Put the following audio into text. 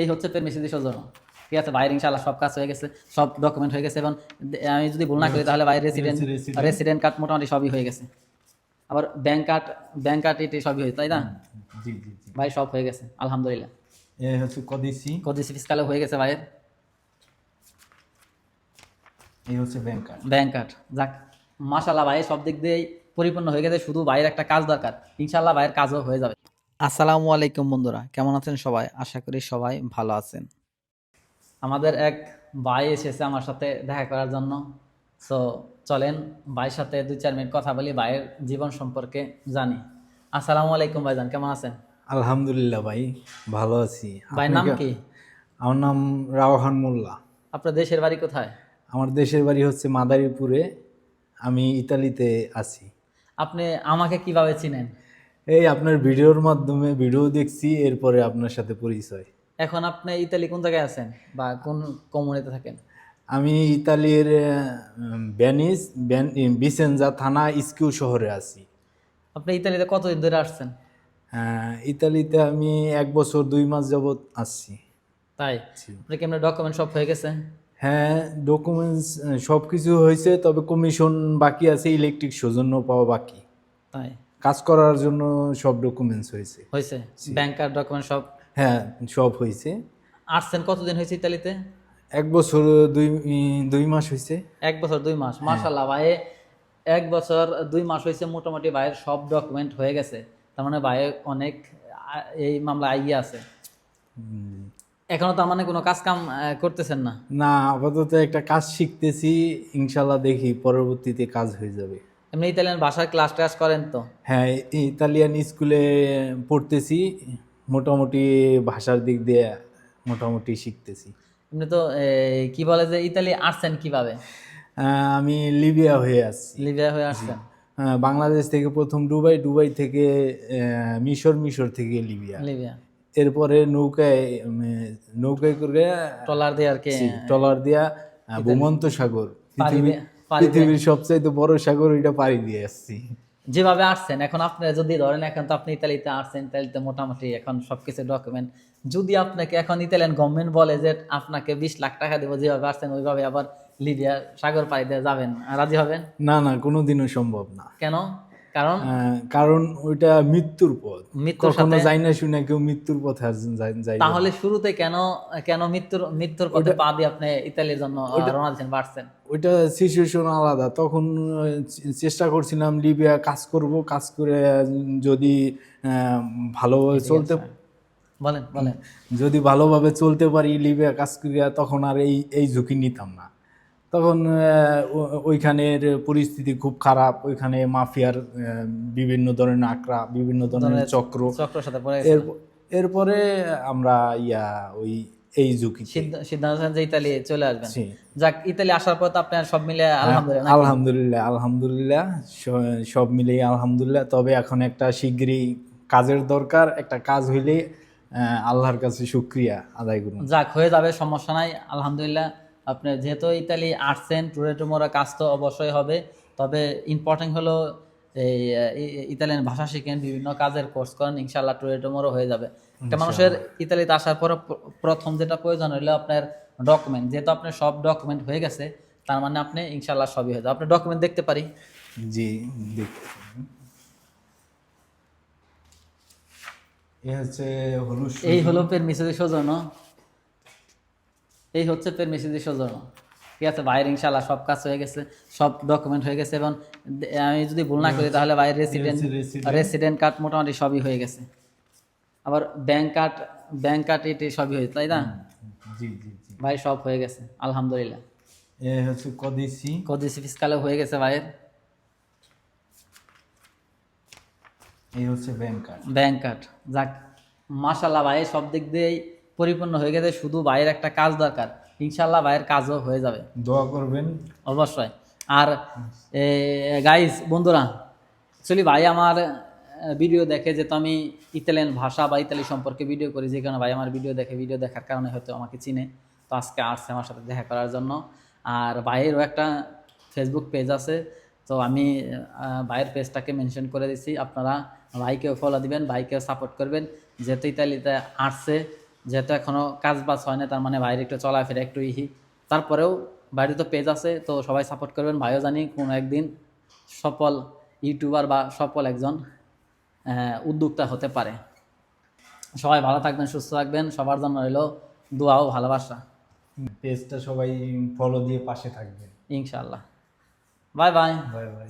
এই হচ্ছে পেরমিশন দিয়ে সৌজন্য ঠিক আছে বাইরে ইনশাল্লাহ সব কাজ হয়ে গেছে সব ডকুমেন্ট হয়ে গেছে এবং আমি যদি ভুল না করি তাহলে বাইরে রেসিডেন্ট রেসিডেন্ট কার্ড মোটামুটি সবই হয়ে গেছে। আবার ব্যাংক কার্ড ব্যাংক কার্ড এটি সবই হয়েছে তাই না? জি জি ভাই সব হয়ে গেছে আলহামদুলিল্লাহ। এ হচ্ছে কদিসি কদিসি ফিসকালে হয়ে গেছে ভাইয়ের। এই হচ্ছে ব্যাংক কার্ড ব্যাংক কার্ড যাক মাশাল্লাহ ভাই সব দিক দিয়ে পরিপূর্ণ হয়ে গেছে শুধু ভাইয়ের একটা কাজ দরকার। ইনশাল্লাহ ভাইয়ের কাজও হয়ে যাবে। আসসালামু আলাইকুম বন্ধুরা কেমন আছেন সবাই? আশা করি সবাই ভালো আছেন। আমাদের এক ভাই এসেছে আমার সাথে দেখা করার জন্য। সো চলেন ভাইয়ের সাথে দুই চার মিনিট কথা বলি ভাইয়ের জীবন সম্পর্কে জানি। আসসালামু আলাইকুম ভাইজান কেমন আছেন? আলহামদুলিল্লাহ ভাই ভালো আছি। ভাই নাম কি? আমার নাম রাওহান মোল্লা। আপনার দেশের বাড়ি কোথায়? আমার দেশের বাড়ি হচ্ছে মাদারীপুরে আমি ইতালিতে আছি। আপনি আমাকে কীভাবে চিনেন? এই আপনার ভিডিওর মাধ্যমে ভিডিও দেখছি এরপরে আপনার সাথে পরিচয়। এখন আপনি ইতালি কোন জায়গায় আছেন বা কোন কমিউনিতে থাকেন? আমি ইতালির ভ্যানিস ভ্যান- বিসেনজা থানা ইস্কিউ শহরে আছি। আপনি ইতালিতে কতদিন ধরে আসছেন? ইতালিতে আমি এক বছর দুই মাস যাবৎ আসছি তাই? আপনি কি আপনার ডকুমেন্ট সব হয়ে গেছে? হ্যাঁ ডকুমেন্টস সব কিছু হয়েছে তবে কমিশন বাকি আছে ইলেকট্রিক সৌজন্য পাওয়া বাকি। তাই? কাজ করার জন্য সব ডকুমেন্টস হয়েছে। হয়েছে? ব্যাংক কার্ড ডকুমেন্ট সব? হ্যাঁ সব হয়েছে। আসছেন কতদিন হয়েছে ইতালিতে? এক বছর দুই দুই মাস হয়েছে। এক বছর দুই মাস? মাশাল্লাহ ভাই এক বছর দুই মাস হয়েছে মোটামুটি ভাইয়ের সব ডকুমেন্ট হয়ে গেছে। তার মানে ভাই অনেক এই মামলা আইয়ে আছে। এখনও তার মানে কোনো কাজ কাম করতেছেন না? না আপাতত একটা কাজ শিখতেছি ইনশাল্লাহ দেখি পরবর্তীতে কাজ হয়ে যাবে। এমনি ইতালিয়ান ভাষার ক্লাস টাস করেন তো? হ্যাঁ ইতালিয়ান স্কুলে পড়তেছি মোটামুটি ভাষার দিক দিয়ে মোটামুটি শিখতেছি। এমনি তো কি বলে যে ইতালি আসছেন কীভাবে? আমি লিবিয়া হয়ে আসছি। লিবিয়া হয়ে আসছেন? বাংলাদেশ থেকে প্রথম দুবাই দুবাই থেকে মিশর মিশর থেকে লিবিয়া। লিবিয়া। এরপরে নৌকায় নৌকায় করে ট্রলার দিয়ে আর কি ট্রলার দিয়া ভূমন্ত সাগর পৃথিবী- পৃথিবীর সবচেয়ে বড় সাগর ওইটা পাড়ি দিয়ে আসছি। যেভাবে আসছেন এখন আপনি যদি ধরেন এখন তো আপনি ইতালিতে আসছেন ইতালিতে মোটামুটি এখন সবকিছু ডকুমেন্ট যদি আপনাকে এখন ইতালিয়ান গভর্নমেন্ট বলে যে আপনাকে বিশ লাখ টাকা দেবো যেভাবে আসছেন ওইভাবে আবার লিবিয়া সাগর পাড়ি দিয়ে যাবেন রাজি হবেন? না না কোনোদিনও সম্ভব না। কেন? কারণ? কারণ ওইটা মৃত্যুর পথ। মৃত্যুর সাথে যাই না শুনে কেউ মৃত্যুর পথে যাই- তাহলে শুরুতে কেন কেন মৃত্যুর মৃত্যুর পথে পা দিয়ে আপনি ইতালির জন্য রওনা দিচ্ছেন বাড়ছেন? ওইটা সিচুয়েশন আলাদা। তখন চেষ্টা করছিলাম লিবিয়া কাজ করব কাজ করে যদি আহ, ভালোভাবে চলতে বলেন বলেন। যদি ভালোভাবে চলতে পারি লিবিয়া কাজ করিয়া তখন আর এই এই ঝুঁকি নিতাম না। তখন ওইখানের পরিস্থিতি খুব খারাপ। ওইখানে মাফিয়ার বিভিন্ন ধরনের আক্রা বিভিন্ন ধরনের চক্র। এরপরে আমরা ইয়া ওই এই ঝুঁকি সিদ্ধান্ত যে ইতালি চলে আসবেন। যাক ইতালি আসার পর আপনার সব মিলে আলহামদুলিল্লাহ আলহামদুলিল্লাহ আলহামদুলিল্লাহ সব মিলেই আলহামদুলিল্লাহ। তবে এখন একটা শিগগিরই কাজের দরকার একটা কাজ হইলে আল্লাহর কাছে শুক্রিয়া আদায় করুন। যাক হয়ে যাবে সমস্যা নাই আলহামদুলিল্লাহ। আপনি যেহেতু ইতালি আসছেন ট্যুরে টুমোরা কাজ তো অবশ্যই হবে। তবে ইম্পর্টেন্ট হলো এই ইতালিয়ান ভাষা শিখেন বিভিন্ন কাজের কোর্স করেন ইনশাল্লাহ ট্যুরে টুমোরও হয়ে যাবে। একটা মানুষের ইতালিতে আসার পর প্রথম যেটা প্রয়োজন হলো আপনার ডকুমেন্ট যেহেতু আপনার সব ডকুমেন্ট হয়ে গেছে তার মানে আপনি ইনশাল্লাহ সবই হয়ে যাবে। আপনার ডকুমেন্ট দেখতে পারি? জি দেখতে এ হচ্ছে হলুদ এই হলো পেরমিসিদি সৌজন্য। এই হচ্ছে পেরমিসিদি সৌজন্য ঠিক আছে বাইরে ইনশাল্লাহ সব কাজ হয়ে গেছে সব ডকুমেন্ট হয়ে গেছে এবং আমি যদি ভুল না করি তাহলে বাইরের রেসিডেন্ট রেসিডেন্ট কার্ড মোটামুটি সবই হয়ে গেছে। আবার ব্যাংক কার্ড ব্যাংক কার্ড এটি সবই হয়েছে তাই না? জি জি জি। ভাই সব হয়ে গেছে আলহামদুলিল্লাহ। এ হচ্ছে কদিসি কদিসি ফিসকালে হয়ে গেছে ভাইয়ের। এই হচ্ছে ব্যাংক কার্ড ব্যাংক কার্ড যাক মাশাল্লাহ ভাই সব দিক দিয়েই পরিপূর্ণ হয়ে গেছে শুধু ভাইয়ের একটা কাজ দরকার। ইনশাল্লাহ ভাইয়ের কাজও হয়ে যাবে। দোয়া করবেন। অবশ্যই। আর গাইজ বন্ধুরা অ্যাকচুয়ালি ভাই আমার ভিডিও দেখে যেহেতু আমি ইতালিয়ান ভাষা বা ইতালি সম্পর্কে ভিডিও করি যে কারণে ভাই আমার ভিডিও দেখে ভিডিও দেখার কারণে হয়তো আমাকে চিনে। তো আজকে আসছে আমার সাথে দেখা করার জন্য। আর ভাইয়েরও একটা ফেসবুক পেজ আছে। তো আমি ভাইয়ের পেজটাকে মেনশন করে দিচ্ছি আপনারা ভাইকেও ফলো দিবেন ভাইকেও সাপোর্ট করবেন। যেহেতু ইতালিতে আসছে যেহেতু এখনও কাজ বাজ হয় না তার মানে বাইরে একটু চলাফেরা একটু ইহি। তারপরেও বাইরে তো পেজ আছে তো সবাই সাপোর্ট করবেন। ভাইও জানি কোনো একদিন সফল ইউটিউবার বা সফল একজন উদ্যোক্তা হতে পারে। সবাই ভালো থাকবেন সুস্থ থাকবেন। সবার জন্য রইল দোয়া ও ভালোবাসা। পেজটা সবাই ফলো দিয়ে পাশে থাকবেন। ইনশাল্লাহ বাই বাই বাই বাই